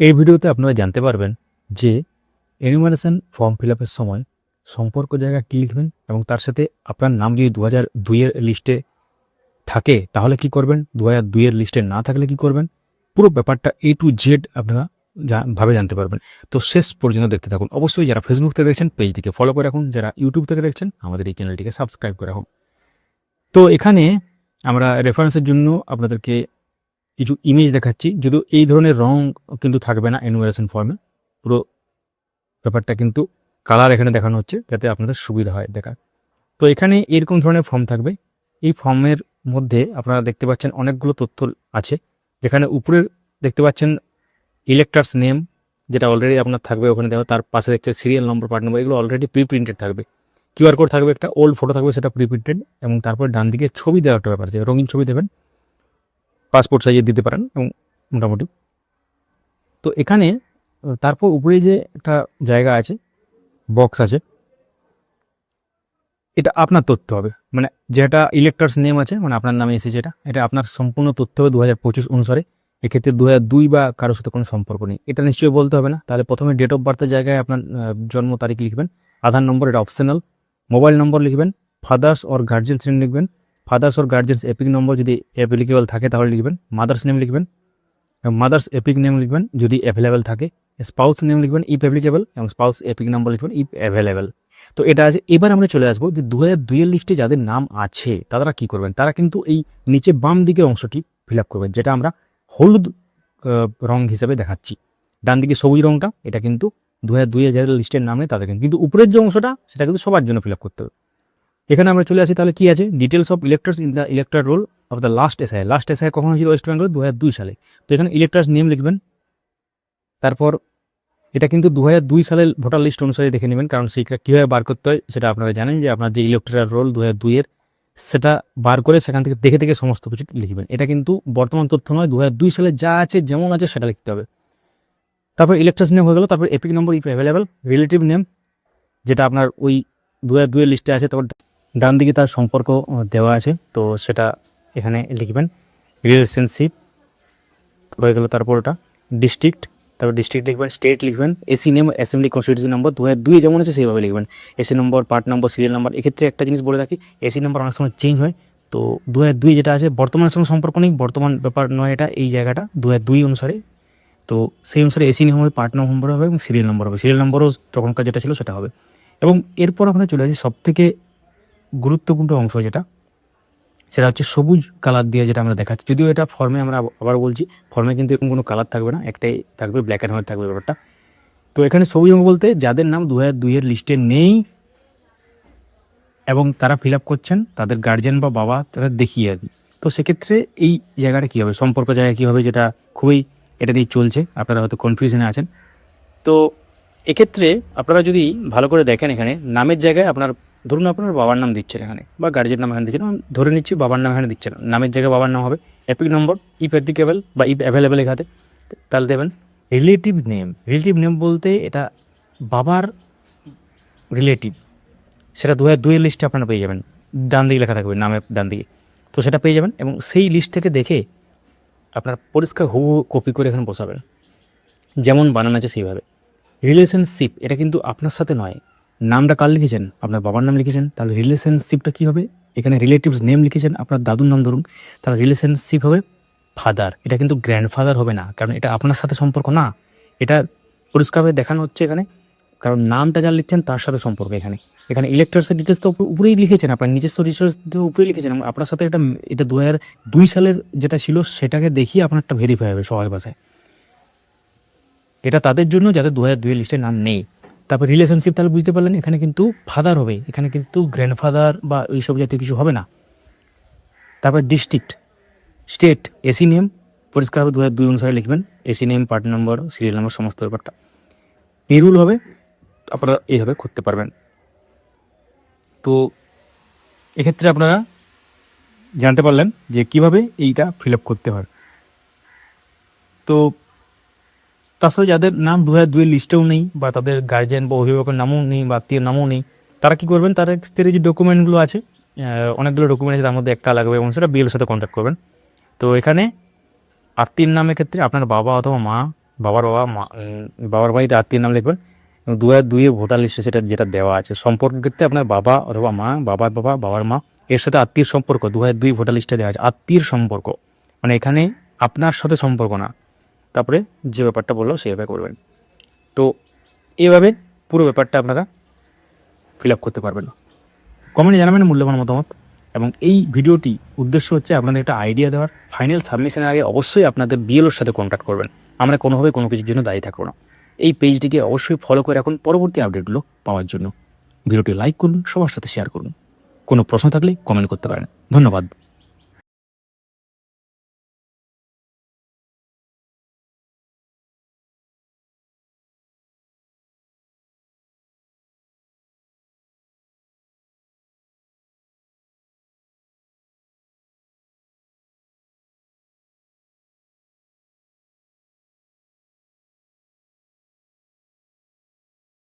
এই ভিডিওতে আপনারা জানতে পারবেন যে এনিমেশন ফর্ম ফিল সময় সম্পর্ক জায়গা কী লিখবেন এবং তার সাথে আপনার নাম যদি দু হাজার দুইয়ের লিস্টে থাকে, তাহলে কি করবেন? দু হাজার দুইয়ের লিস্টে না থাকলে কি করবেন? পুরো ব্যাপারটা এ টু জেড আপনারা ভাবে জানতে পারবেন। তো শেষ পর্যন্ত দেখতে থাকুন। অবশ্যই যারা ফেসবুক থেকে দেখছেন পেজটিকে ফলো করে রাখুন। যারা ইউটিউব থেকে দেখছেন, আমাদের এই চ্যানেলটিকে সাবস্ক্রাইব করে রাখুন। তো এখানে আমরা রেফারেন্সের জন্য আপনাদেরকে কিছু ইমেজ দেখাচ্ছি যদিও এই ধরনের রং কিন্তু থাকবে না এনুয়ারেশন ফর্মে পুরো ব্যাপারটা কিন্তু কালার এখানে দেখানো হচ্ছে, যাতে আপনাদের সুবিধা হয় দেখার। তো এখানে এরকম ধরনের ফর্ম থাকবে। এই ফর্মের মধ্যে আপনারা দেখতে পাচ্ছেন অনেকগুলো তথ্য আছে। যেখানে উপরের দেখতে পাচ্ছেন ইলেক্টার্স নেম যেটা অলরেডি আপনার থাকবে ওখানে দেওয়া, তার পাশে দেখতে সিরিয়াল নম্বর পার্ট নম্বর এগুলো অলরেডি প্রি প্রিন্টেড থাকবে। কিউআর কোড থাকবে একটা ওল্ড ফটো থাকবে সেটা প্রি প্রিন্টেড এবং তারপর ডান দিকে ছবি দেওয়ার একটা ব্যাপার আছে, রঙিন ছবি দেবেন। পাসপোর্ট সাইজে দিতে পারেন এবং মোটামুটি। তো এখানে, তারপর উপরে যে একটা জায়গা আছে বক্স আছে, এটা আপনার তথ্য হবে। মানে যেটা ইলেক্টার্স নেম আছে মানে আপনার নামে এসেছে এটা এটা আপনার সম্পূর্ণ তথ্য হবে দু হাজার পঁচিশ অনুসারে। এক্ষেত্রে দু হাজার দুই বা কারোর সাথে কোনো সম্পর্ক নেই। এটা নিশ্চয়ই বলতে হবে না। তাহলে প্রথমে ডেট অফ বার্থের জায়গায় আপনার জন্ম তারিখ লিখবেন, আধার নম্বর এটা অপশনাল মোবাইল নম্বর লিখবেন ফাদার্স অর গার্জেন্স নেম লিখবেন father's or guardian's EPIC number যদি অ্যাপ্লিকেবল থাকে তাহলে লিখবেন মাদার্স নেম লিখবেন, এবং মাদার্স এপিক নেম লিখবেন যদি অ্যাভেলেবেল থাকে স্পাউস নেম লিখবেন ইফ অ্যাপ্লিকেবল এবং স্পাউস এপিক নম্বর লিখবেন ইফ অ্যাভেলেবেল তো এটা আছে, এবার আমরা চলে আসব যে দু হাজার দুইয়ের লিস্টে যাদের নাম আছে, তারা কি করবেন? তারা কিন্তু এই নিচে বাম দিকের অংশটি ফিল আপ করবেন, যেটা আমরা হলুদ রং হিসেবে দেখাচ্ছি। ডান দিকে সবুজ রংটা, এটা কিন্তু দু হাজার দুই হাজারের লিস্টের নামে তাদের কিন্তু উপরের যে অংশটা, সেটা কিন্তু সবার জন্য ফিল আপ করতে হবে। এখানে আমরা চলে আসি তাহলে কি আছে? Details of electors in the electoral roll of the last SI last SI কখন হয়েছিল ওয়েস্ট বেঙ্গল দু হাজার দুই সালে। তো এখানে ইলেক্ট্রাস নেম লিখবেন। তারপর এটা কিন্তু দু হাজার দুই সালের ভোটার লিস্ট অনুসারে দেখে নেবেন, কারণ সেইটা কীভাবে বার করতে হয় সেটা আপনারা জানেন যে আপনার যে ইলেকট্রাল রোল দু হাজার দুইয়ের সেটা বার করে সেখান থেকে দেখে দেখে সমস্ত কিছু লিখবেন। এটা কিন্তু বর্তমান তথ্য নয় দু দুই সালে যা আছে, যেমন আছে, সেটা লিখতে হবে। তারপর ইলেকট্রাস নেম হয়ে গেল, তারপর EPIC number if available relative name যেটা আপনার ওই দু হাজার দুইয়ের লিস্টে আছে, তারপর ডান দিকে তার সম্পর্ক দেওয়া আছে। তো সেটা এখানে লিখবেন রিলেশনশিপ হয়ে গেল তারপর ওটা। ডিস্ট্রিক্ট তারপর ডিস্ট্রিক্ট লিখবেন স্টেট লিখবেন AC name assembly constitution number দু হাজার দুই যেমন আছে সেইভাবে লিখবেন। AC number part number serial number এক্ষেত্রে একটা জিনিস বলে রাখি এসি নম্বর অনেক সময় চেঞ্জ হয়। তো দু হাজার দুই যেটা আছে, বর্তমানের সঙ্গে সম্পর্ক নেই, বর্তমান ব্যাপার নয় এটা, এই জায়গাটা দু হাজার দুই অনুসারে। তো সেই অনুসারে এসি নেম হবে পার্ট নম্বর হবে এবং সিরিয়াল নম্বর হবে। সিরিয়াল নম্বরও তখনকার যেটা ছিল সেটা হবে। এবং এরপর আমরা চলে আসি সব থেকে গুরুত্বপূর্ণ অংশ যেটা, সেটা হচ্ছে সবুজ কালার দিয়ে যেটা আমরা দেখাচ্ছি। যদিও এটা ফর্মে আমরা আবার বলছি ফর্মে কিন্তু এরকম কোনো কালার থাকবে না, একটাই থাকবে ব্ল্যাক অ্যান্ড হোয়াইট থাকবে ব্যাপারটা। তো এখানে সবুজ রঙ বলতে যাদের নাম দু হাজার দুইয়ের লিস্টে নেই এবং তারা ফিল আপ করছেন, তাদের গার্জেন বা বাবা তারা দেখিয়ে আর কি। তো সেক্ষেত্রে এই জায়গাটা কী হবে, সম্পর্ক জায়গা কী হবে যেটা খুবই এটা দিয়ে চলছে, আপনারা হয়তো কনফিউশনে আছেন। তো এক্ষেত্রে আপনারা যদি ভালো করে দেখেন এখানে, নামের জায়গায় আপনার ধরুন আপনার বাবার নাম দিচ্ছেন এখানে, বা গার্জেন নাম এখানে দিচ্ছেন ধরে নিচ্ছি বাবার নাম এখানে দিচ্ছেন নামের জায়গায় বাবার নাম হবে, এপিক নম্বর ইফ অ্যাপ্লিকেবল বা ইফ অ্যাভেলেবেল এখানে, তাহলে দেবেন রিলেটিভ নেম রিলেটিভ নেম বলতে এটা বাবার রিলেটিভ সেটা দু হাজার দুইয়ের লিস্টে আপনারা পেয়ে যাবেন। ডান দিকে লেখা থাকবে নামের ডান দিকে। তো সেটা পেয়ে যাবেন এবং সেই লিস্ট থেকে দেখে আপনার পরিষ্কার হু কপি করে এখানে বসাবেন। যেমন বানানো আছে সেইভাবে। রিলেশনশিপ এটা কিন্তু আপনার সাথে নয় নামটা কার লিখেছেন? আপনার বাবার নাম লিখেছেন, তাহলে রিলেশনশিপটা কী হবে? এখানে রিলেটিভস নেম লিখেছেন, আপনার দাদুর নাম ধরুন, তাহলে রিলেশনশিপ হবে ফাদার এটা কিন্তু গ্র্যান্ডফাদার হবে না, কারণ এটা আপনার সাথে সম্পর্ক না। এটা পরিষ্কারভাবে দেখানো হচ্ছে এখানে, কারণ নামটা যা লিখছেন তার সাথে সম্পর্ক এখানে। এখানে ইলেকট্রাসের ডিটেলস তো উপরে- উপরেই লিখেছেন, আপনার নিজস্ব রিসোর্স উপরেই লিখেছেন। আপনার সাথে এটা এটা দু দুই সালের যেটা ছিল, সেটাকে দেখিয়ে আপনার একটা ভেরিফাই হবে সবাই ভাষায়। এটা তাদের জন্য যাদের দু হাজার দুইয়ের লিস্টে নাম নেই। তারপর রিলেশনশিপ তাহলে বুঝতে পারলেন, এখানে কিন্তু ফাদার হবে, এখানে কিন্তু গ্র্যান্ডফাদার বা এইসব জাতীয় কিছু হবে না। তারপর ডিস্ট্রিক্ট স্টেট এসি নেম পরিষ্কারভাবে দু হাজার দুই অনুসারে লিখবেন AC name part number serial number সমস্ত ব্যাপারটা। এই হবে, আপনারা এইভাবে করতে পারবেন। তো এক্ষেত্রে আপনারা জানতে পারলেন যে কীভাবে এইটা ফিল আপ করতে হয়। তো সাথে যাদের নাম দু হাজার দুইয়ের লিস্টেও নেই বা তাদের গার্জেন বা অভিভাবকের নামও নেই বা আত্মীয়ের নামও নেই, তারা কি করবেন? তার ক্ষেত্রে যে ডকুমেন্টগুলো আছে অনেকগুলো ডকুমেন্ট আছে, তার মধ্যে একটা লাগবে এবং সেটা বিএলের সাথে কন্ট্যাক্ট করবেন। তো এখানে আত্মীয়ের নামের ক্ষেত্রে আপনার বাবা অথবা মা, বাবার বাবা, মা বাবার বাড়িতে আত্মীয় নাম লিখবেন এবং দু হাজার দুইয়ে ভোটার লিস্টে সেটা যেটা দেওয়া আছে সম্পর্কের ক্ষেত্রে আপনার বাবা অথবা মা, বাবার বাবা, বাবার মা, এর সাথে আত্মীয় সম্পর্ক, দু হাজার দুই ভোটার লিস্টে দেওয়া আছে আত্মীয় সম্পর্ক। মানে এখানে আপনার সাথে সম্পর্ক না। তারপরে যে ব্যাপারটা বলল সেভাবে করবেন। তো এভাবে পুরো ব্যাপারটা আপনারা ফিল আপ করতে পারবেন। কমেন্টে জানাবেন মূল্যবান মতামত এবং এই ভিডিওটি উদ্দেশ্য হচ্ছে আপনাদের একটা আইডিয়া দেওয়ার। ফাইনাল সাবমিশনের আগে অবশ্যই আপনাদের বিএলওর সাথে কন্ট্যাক্ট করবেন। আমরা কোনোভাবে কোনো কিছুর জন্য দায়ী থাকব না। এই পেজটিকে অবশ্যই ফলো করে রাখুন। পরবর্তী আপডেটগুলো পাওয়ার জন্য। ভিডিওটি লাইক করুন, সবার সাথে শেয়ার করুন। কোনো প্রশ্ন থাকলে কমেন্ট করতে পারেন। ধন্যবাদ।